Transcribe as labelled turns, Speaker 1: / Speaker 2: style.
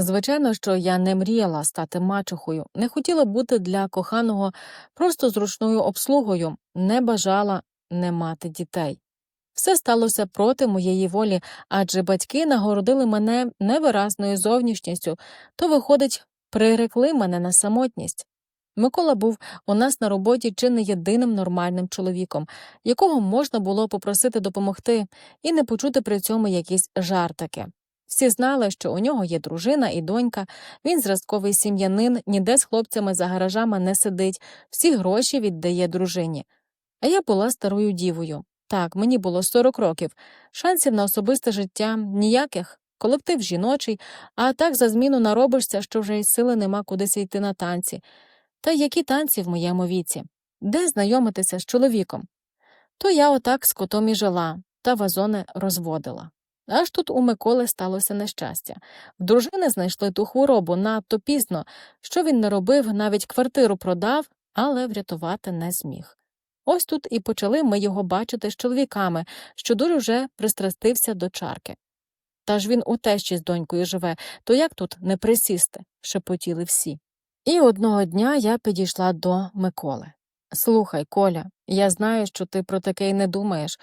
Speaker 1: Звичайно, що я не мріяла стати мачухою, не хотіла бути для коханого просто зручною обслугою, не бажала не мати дітей. Все сталося проти моєї волі, адже батьки нагородили мене невиразною зовнішністю, то, виходить, прирекли мене на самотність. Микола був у нас на роботі чи не єдиним нормальним чоловіком, якого можна було попросити допомогти і не почути при цьому якісь жартики. Всі знали, що у нього є дружина і донька, він зразковий сім'янин, ніде з хлопцями за гаражами не сидить, всі гроші віддає дружині. А я була старою дівою. Так, мені було 40 років, шансів на особисте життя ніяких, колектив жіночий, а так за зміну наробишся, що вже й сили нема кудись йти на танці. Та які танці в моєму віці? Де знайомитися з чоловіком? То я отак з котом і жила, та вазони розводила. Аж тут у Миколи сталося нещастя. В дружини знайшли ту хворобу надто пізно, що він не робив, навіть квартиру продав, але врятувати не зміг. Ось тут і почали ми його бачити з чоловіками, що дуже вже пристрастився до чарки. Та ж він у тещі з донькою живе, то як тут не присісти? шепотіли всі. І одного дня я підійшла до Миколи. Слухай, Коля, я знаю, що ти про таке й не думаєш,